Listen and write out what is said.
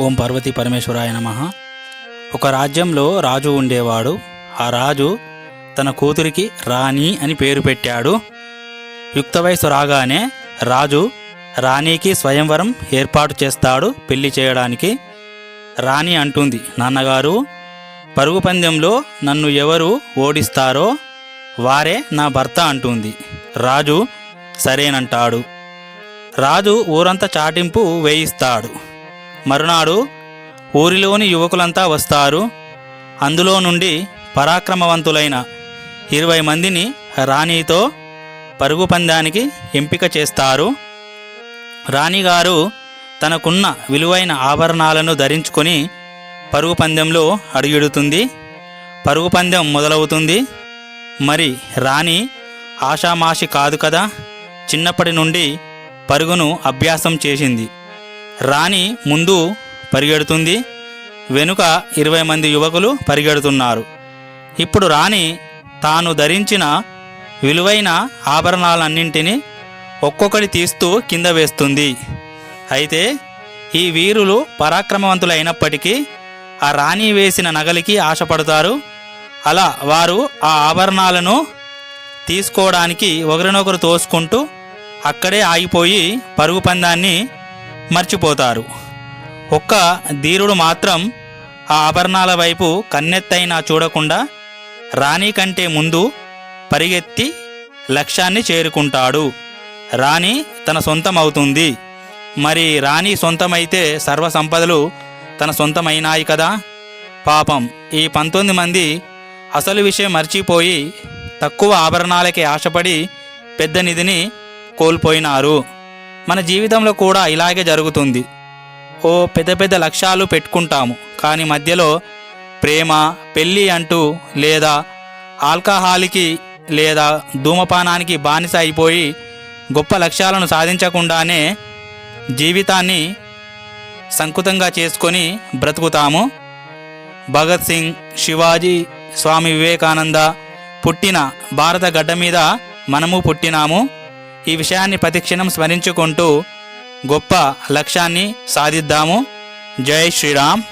ఓం పార్వతీ పరమేశ్వరాయ నమ. ఒక రాజ్యంలో రాజు ఉండేవాడు. ఆ రాజు తన కూతురికి రాణి అని పేరు పెట్టాడు. యుక్త వయసు రాగానే రాజు రాణికి స్వయంవరం ఏర్పాటు చేస్తాడు పెళ్ళి చేయడానికి. రాణి అంటుంది నాన్నగారు పరుగు పందెంలో నన్ను ఎవరు ఓడిస్తారో వారే నా భర్త అంటుంది. రాజు సరేనంటాడు. రాజు ఊరంతా చాటింపు వేయిస్తాడు. మరునాడు ఊరిలోని యువకులంతా వస్తారు. అందులో నుండి పరాక్రమవంతులైన ఇరవై మందిని రాణితో పరుగు పందానికి ఎంపిక చేస్తారు. రాణిగారు తనకున్న విలువైన ఆభరణాలను ధరించుకొని పరుగు పందెంలో అడుగిడుతుంది. పరుగు పందెం మొదలవుతుంది. మరి రాణి ఆషామాషి కాదు కదా? చిన్నప్పటి నుండి పరుగును అభ్యాసం చేసింది. రాణి ముందు పరిగెడుతుంది. వెనుక ఇరవై మంది యువకులు పరిగెడుతున్నారు. ఇప్పుడు రాణి తాను ధరించిన విలువైన ఆభరణాలన్నింటినీ ఒక్కొక్కటి తీస్తూ కింద వేస్తుంది. అయితే ఈ వీరులు పరాక్రమవంతులైనప్పటికీ ఆ రాణి వేసిన నగలికి ఆశపడతారు. అలా వారు ఆ ఆభరణాలను తీసుకోవడానికి ఒకరినొకరు తోసుకుంటూ అక్కడే ఆగిపోయి పరుగు పందాన్ని మర్చిపోతారు. ఒక్క ధీరుడు మాత్రం ఆ ఆభరణాల వైపు కన్నెత్తైనా చూడకుండా రాణి కంటే ముందు పరిగెత్తి లక్ష్యాన్ని చేరుకుంటాడు. రాణి తన సొంతం అవుతుంది మరి రాణి సొంతమైతే సర్వ సంపదలు తన సొంతమైనాయి కదా? పాపం. ఈ పంతొమ్మిది మంది అసలు విషయం మర్చిపోయి తక్కువ ఆభరణాలకే ఆశపడి పెద్ద నిధిని కోల్పోయినారు. మన జీవితంలో కూడా ఇలాగే జరుగుతుంది. ఓ పెద్ద పెద్ద లక్ష్యాలు పెట్టుకుంటాము. కానీ మధ్యలో ప్రేమ పెళ్ళి అంటూ లేదా ఆల్కహాల్కి లేదా ధూమపానానికి బానిస అయిపోయి గొప్ప లక్ష్యాలను సాధించకుండానే జీవితాన్ని సంకుతంగా చేసుకొని బ్రతుకుతాము. భగత్ సింగ్ శివాజీ స్వామి వివేకానంద పుట్టిన భారత గడ్డ మీద మనము పుట్టినాము. ఈ విషయాన్ని ప్రతిక్షణం స్మరించుకుంటూ గొప్ప లక్ష్యాన్ని సాధిద్దాము. జై శ్రీరామ్.